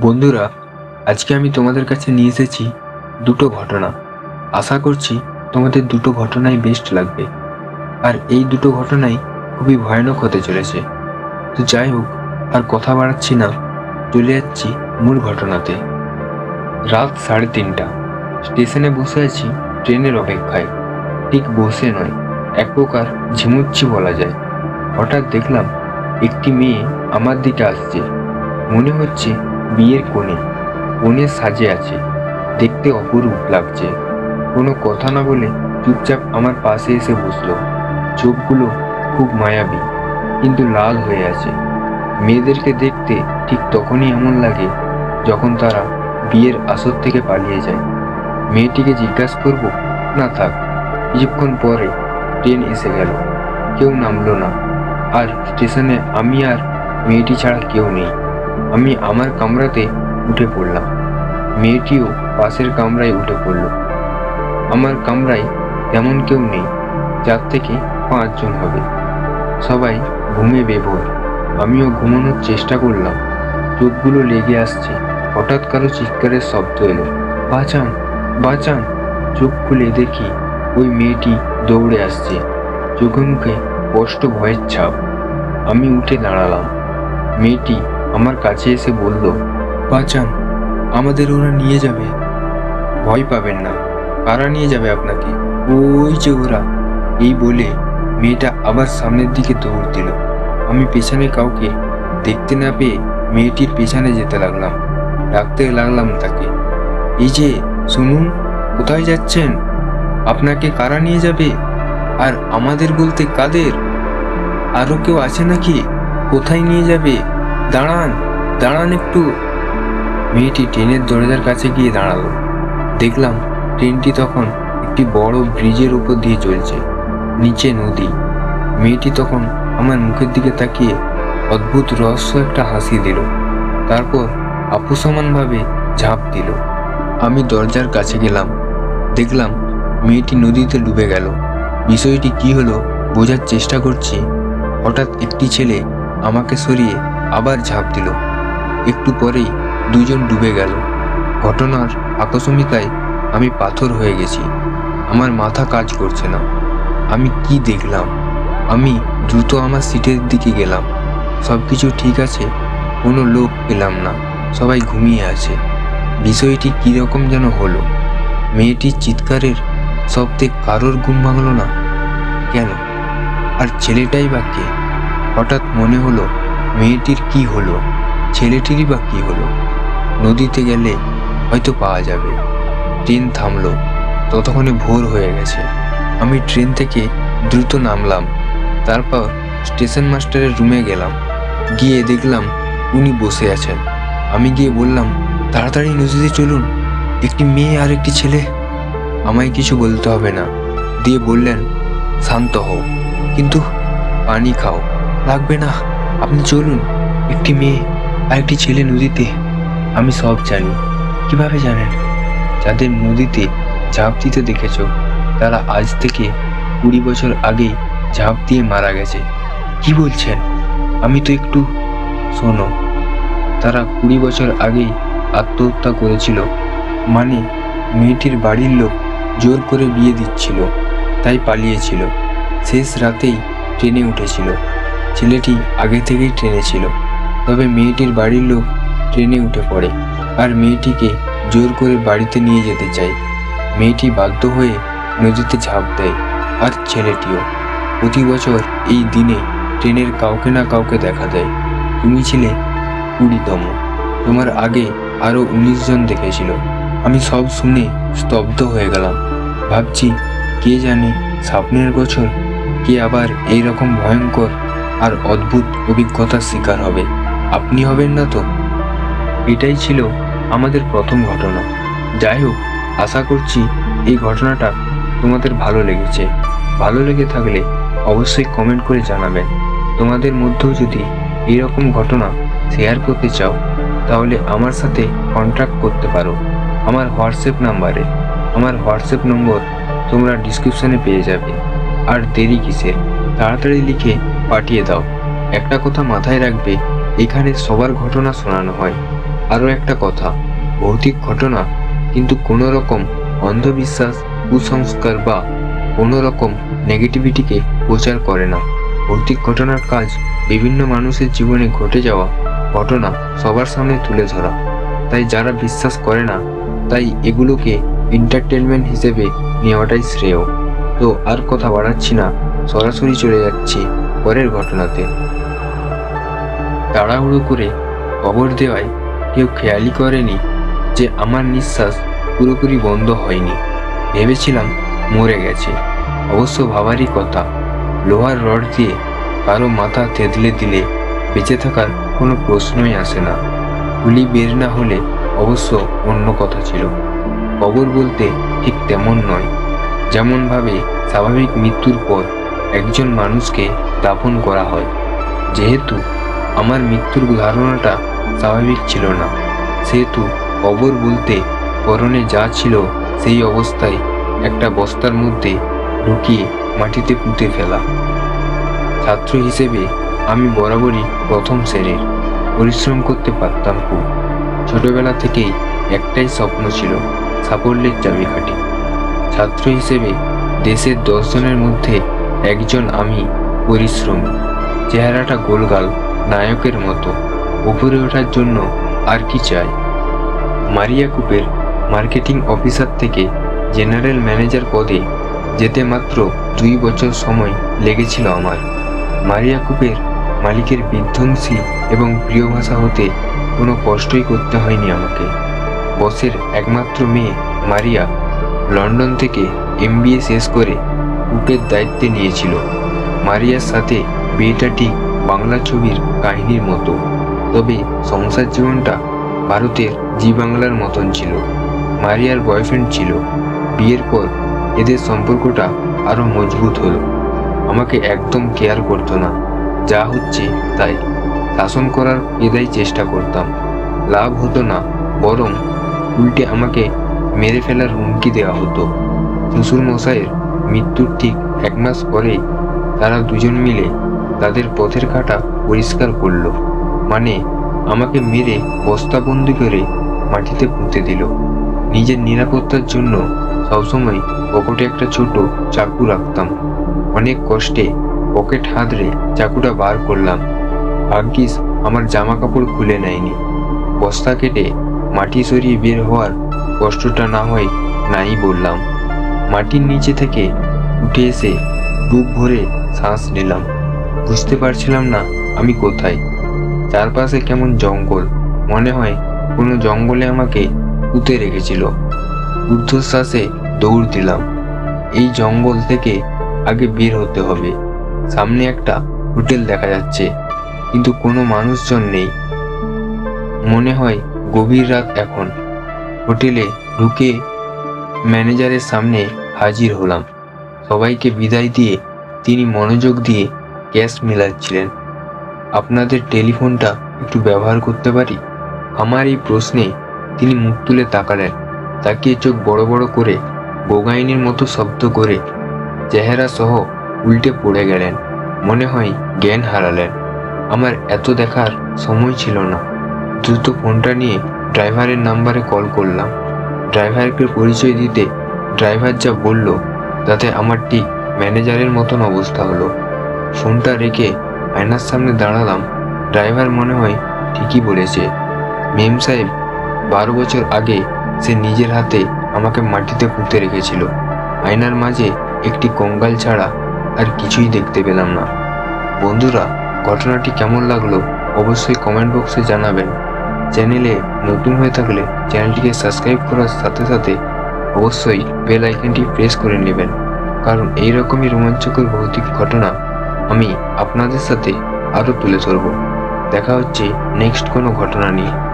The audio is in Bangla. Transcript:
বন্ধুরা, আজকে আমি তোমাদের কাছে নিয়ে এসেছি দুটো ঘটনা। আশা করছি তোমাদের দুটো ঘটনাই বেস্ট লাগবে। আর এই দুটো ঘটনাই খুবই ভয়ানক হতে চলেছে। তো যাই হোক, আর কথা বাড়াচ্ছি না, চলে যাচ্ছি মূল ঘটনাতে। রাত সাড়ে তিনটা, স্টেশনে বসে আছি ট্রেনের অপেক্ষায়। ঠিক বসে নয়, এক প্রকার ঝিমুচ্ছি বলা যায়। হঠাৎ দেখলাম একটি মেয়ে আমার দিকে আসছে। মনে হচ্ছে বিয়ের কোণে কোণের সাজে আছে। দেখতে অপরূপ লাগছে। কোনো কথা না বলে চুপচাপ আমার পাশে এসে বসল। চোখগুলো খুব মায়াবী, কিন্তু লাল হয়ে আছে। মেয়েদেরকে দেখতে ঠিক তখনই এমন লাগে যখন তারা বিয়ের আসর থেকে পালিয়ে যায়। মেয়েটিকে জিজ্ঞাসা করব, না থাক, কিছুক্ষণ পরে ট্রেন এসে গেল। কেউ নামলো না। আর স্টেশনে আমি আর মেয়েটি ছাড়া কেউ নেই। আমি আমার কামরাতে উঠে পড়লাম। মেয়েটিও পাশের কামরায় উঠে পড়ল। আমার কামরায় তেমন কেউ নেই চার থেকে পাঁচজন হবে। সবাই ঘুমে বেভোর আমিও ঘুমানোর চেষ্টা করলাম। চোখগুলো লেগে আসছে। হঠাৎ কারও চিৎকারের শব্দ এলো। বাঁচান বাঁচান। চোখ খুলে দেখি ওই মেয়েটি দৌড়ে আসছে। চোখে মুখে স্পষ্ট ভয়ের ছাপ। আমি উঠে দাঁড়ালাম। মেয়েটি আমার কাছে এসে বলল বাঁচান আমাদের ওরা নিয়ে যাবে। ভয় পাবেন না কারা নিয়ে যাবে আপনাকে? ওই যে ওরা। এই বলে মেয়েটা আবার সামনের দিকে দৌড় দিল। আমি পেছনে কাউকে দেখতে না পেয়ে মেয়েটির পেছনে যেতে লাগলাম ডাকতে লাগলাম তাকে। এই যে শুনুন কোথায় যাচ্ছেন? আপনাকে কারা নিয়ে যাবে? আর আমাদের বলতে কাদের? আরও কেউ আছে নাকি? কোথায় নিয়ে যাবে? দাঁড়ান দাঁড়ান একটু। মেয়েটি ট্রেনের দরজার কাছে গিয়ে দাঁড়াল। দেখলাম ট্রেনটি তখন একটি বড় ব্রিজের উপর দিয়ে চলছে, নিচে নদী। মেয়েটি তখন আমার মুখের দিকে তাকিয়ে অদ্ভুত রহস্য একটা হাসি দিল, তারপর আপুসমানভাবে ঝাঁপ দিল। আমি দরজার কাছে গেলাম, দেখলাম মেয়েটি নদীতে ডুবে গেল। বিষয়টি কি হলো বোঝার চেষ্টা করছি। হঠাৎ একটি ছেলে আমাকে সরিয়ে আবার ঝাঁপ দিল। একটু পরেই দুজন ডুবে গেল। ঘটনার আকস্মিকায় আমি পাথর হয়ে গেছি। আমার মাথা কাজ করছে না। আমি কি দেখলাম? আমি দ্রুত আমার সিটের দিকে গেলাম। সব কিছু ঠিক আছে, কোনো লোক পেলাম না। সবাই ঘুমিয়ে আছে। বিষয়টি কীরকম যেন হলো? মেয়েটির চিৎকারের শব্দে কারোর ঘুম ভাঙলো না? কেন? আর ছেলেটাই বা কে? হঠাৎ মনে হলো মেয়েটির কি হলো? ছেলেটিরই বা কি হলো? নদীতে গেলে হয়তো পাওয়া যাবে। ট্রেন থামলো। ততক্ষণে ভোর হয়ে গেছে। আমি ট্রেন থেকে দ্রুত নামলাম। তারপর স্টেশন মাস্টারের রুমে গেলাম। গিয়ে দেখলাম উনি বসে আছেন। আমি গিয়ে বললাম, তাড়াতাড়ি নদীতে চলুন। একটি মেয়ে আর একটি ছেলে। আমায় কিছু বলতে হবে না। দিয়ে বললেন, শান্ত হও। কিন্তু পানি খাও। লাগবে না। আপনি চলুন, একটি মেয়ে আর একটি ছেলে নদীতে। আমি সব জানি। কীভাবে জানেন? যাদের নদীতে ঝাঁপ দিতে দেখেছ, তারা আজ থেকে কুড়ি বছর আগে ঝাঁপ দিয়ে মারা গেছে। কি বলছেন? আমি তো একটু শোনো। তারা কুড়ি বছর আগে আত্মহত্যা করেছিল। মানে মেয়েটির বাড়ির লোক জোর করে বিয়ে দিচ্ছিল, তাই পালিয়েছিল। শেষ রাতেই ট্রেনে উঠেছিল। ছেলেটি আগে থেকেই ট্রেনে ছিল, তবে মেয়েটির বাড়ির লোক ট্রেনে উঠে পড়ে আর মেয়েটিকে জোর করে বাড়িতে নিয়ে যেতে চায়। মেয়েটি বাধ্য হয়ে নদীতে ঝাঁপ দেয় আর ছেলেটিও। প্রতি বছর এই দিনে ট্রেনের কাউকে না কাউকে দেখা দেয়। তুমি ছিলে কুড়িতম। তোমার আগে আরও উনিশ জন দেখেছিল। আমি সব শুনে স্তব্ধ হয়ে গেলাম। ভাবছি, কে জানে স্বপ্নের বছর কে আবার এই রকম ভয়ঙ্কর আর অদ্ভুত অভিজ্ঞতার শিকার হবে। আপনি হবেন না তো? এটাই ছিল আমাদের প্রথম ঘটনা। যাই হোক, আশা করছি এই ঘটনাটা তোমাদের ভালো লেগেছে। ভালো লেগে থাকলে অবশ্যই কমেন্ট করে জানাবেন। তোমাদের মধ্যেও যদি এরকম ঘটনা শেয়ার করতে চাও, তাহলে আমার সাথে কন্ট্যাক্ট করতে পারো। আমার হোয়াটসঅ্যাপ নাম্বারে আমার হোয়াটসঅ্যাপ নম্বর তোমরা ডিসক্রিপশনে পেয়ে যাবে। আর দেরি কিসের? তাড়াতাড়ি লিখে পাঠিয়ে দাও। একটা কথা মাথায় রাখবে, এখানে সবার ঘটনা শোনানো হয়। আরও একটা কথা, ভৌতিক ঘটনা, কিন্তু কোনো রকম অন্ধবিশ্বাস, কুসংস্কার বা কোনো রকম নেগেটিভিটিকে প্রচার করে না। ভৌতিক ঘটনার কাজ বিভিন্ন মানুষের জীবনে ঘটে যাওয়া ঘটনা সবার সামনে তুলে ধরা। তাই যারা বিশ্বাস করে না, তাই এগুলোকে এন্টারটেনমেন্ট হিসেবে নেওয়াটাই শ্রেয়। তো আর কথা বাড়াচ্ছি না, সরাসরি চলে যাচ্ছি। পরের ঘটনাতে। তাড়াহুড়ো করে কবর দেওয়ায় কেউ খেয়ালই করেনি যে আমার নিঃশ্বাস পুরোপুরি বন্ধ হয়নি। ভেবেছিলাম মরে গেছে। অবশ্য ভাবারই কথা, লোহার রড দিয়ে কারও মাথা থেতলে দিলে বেঁচে থাকার কোনো প্রশ্নই আসে না। গুলি বের না হলে অবশ্য অন্য কথা ছিল। কবর বলতে ঠিক তেমন নয়, যেমনভাবে স্বাভাবিক মৃত্যুর পর একজন মানুষকে দাফন করা হয়। যেহেতু আমার মৃত্যুর ধারণাটা স্বাভাবিক ছিল না, সেহেতু কবর বলতে পরনে যা ছিল সেই অবস্থায় একটা বস্তার মধ্যে ঢুকিয়ে মাটিতে পুঁতে ফেলা। ছাত্র হিসেবে আমি বরাবরই প্রথম শ্রেণির। পরিশ্রম করতে পারতাম খুব। ছোটবেলা থেকেই একটাই স্বপ্ন ছিল সাফল্যের চাবিকাঠি। ছাত্র হিসেবে দেশের দশজনের মধ্যে একজন আমি পরিশ্রমী। চেহারাটা গোলগাল, নায়কের মতো। উপরে ওঠার জন্য আর কি চাই? মারিয়া কুপের মার্কেটিং অফিসার থেকে জেনারেল ম্যানেজার পদে যেতে মাত্র দুই বছর সময় লেগেছিল আমার। মারিয়া কুপের মালিকের বিধ্বংসী এবং প্রিয় ভাষা হতে কোনো কষ্টই করতে হয়নি আমাকে। বসের একমাত্র মেয়ে মারিয়া লন্ডন থেকে এমবিএ শেষ করে কুপের দায়িত্বে নিয়েছিল। মারিয়ার সাথে বিয়েটা ঠিক বাংলা ছবির কাহিনীর মতো। তবে সংসার জীবনটা ভারতের জি বাংলার মতন ছিল। মারিয়ার বয়ফ্রেন্ড ছিল। বিয়ের পর এদের সম্পর্কটা আরও মজবুত হলো। আমাকে একদম কেয়ার করতো না। যা হচ্ছে তাই। শাসন করার এদাই চেষ্টা করতাম। লাভ হতো না, বরং উল্টে আমাকে মেরে ফেলার হুমকি দেওয়া হতো। শ্বশুর মশাইয়ের মৃত্যুর ঠিক এক মাস পরেই তারা দুজন মিলে তাদের পথের কাটা পরিষ্কার করল। মানে আমাকে মেরে বস্তাবন্দি করে মাটিতে পুঁতে দিল। নিজের নিরাপত্তার জন্য সবসময় পকেটে একটা ছোট চাকু রাখতাম। অনেক কষ্টে পকেট হাতড়ে চাকুটা বার করলাম। ভাগ্যিস আমার জামা কাপড় খুলে নেয়নি। বস্তা কেটে মাটি সরিয়ে বের হওয়ার কষ্টটা না হয় নাই বললাম। মাটির নিচে থেকে উঠে এসে বুক ভরে শ্বাস নিলাম। বুঝতে পারছিলাম না আমি কোথায়। চারপাশে কেমন জঙ্গল। মনে হয় কোনো জঙ্গলে আমাকে পুঁতে রেখেছিল। ঊর্ধ্বশ্বাসে দৌড় দিলাম। এই জঙ্গল থেকে আগে বের হতে হবে। সামনে একটা হোটেল দেখা যাচ্ছে, কিন্তু কোনো মানুষজন নেই। মনে হয় গভীর রাত এখন। হোটেলে ঢুকে ম্যানেজারের সামনে হাজির হলাম। সবাইকে বিদায় দিয়ে তিনি মনোযোগ দিয়ে ক্যাশ মেলাচ্ছিলেন। আপনাদের টেলিফোনটা একটু ব্যবহার করতে পারি? আমার এই প্রশ্নে তিনি মুখ তুলে তাকালেন। তাকিয়ে চোখ বড় বড় করে বোগাইনের মতো শব্দ করে চেহারা সহ উল্টে পড়ে গেলেন। মনে হয় জ্ঞান হারালেন। আমার এত দেখার সময় ছিল না। দ্রুত ফোনটা নিয়ে ড্রাইভারের নাম্বারে কল করলাম। ড্রাইভারকে পরিচয় দিতে ড্রাইভার যা বলল, তাতে আমার ম্যানেজারের মতন অবস্থা হলো। ফোনটা রেখে আয়নার সামনে দাঁড়ালাম। ড্রাইভার মনে হয় ঠিকই বলেছে। মেম সাহেব, বারো বছর আগে সে নিজের হাতে আমাকে মাটিতে পুঁতে রেখেছিল। আয়নার মাঝে একটি কঙ্গাল ছাড়া আর কিছুই দেখতে পেলাম না। বন্ধুরা, ঘটনাটি কেমন লাগল অবশ্যই কমেন্ট বক্সে জানাবেন। চ্যানেলে নতুন হয়ে থাকলে চ্যানেলটিকে সাবস্ক্রাইব করার সাথে সাথে অবশ্যই বেল আইকনটি প্রেস করে নেবেন। কারণ এই রকমই রোমাঞ্চকর ভৌতিক ঘটনা আমি আপনাদের সাথে আরও তুলে ধরব। দেখা হচ্ছে নেক্সট কোনো ঘটনা নিয়ে।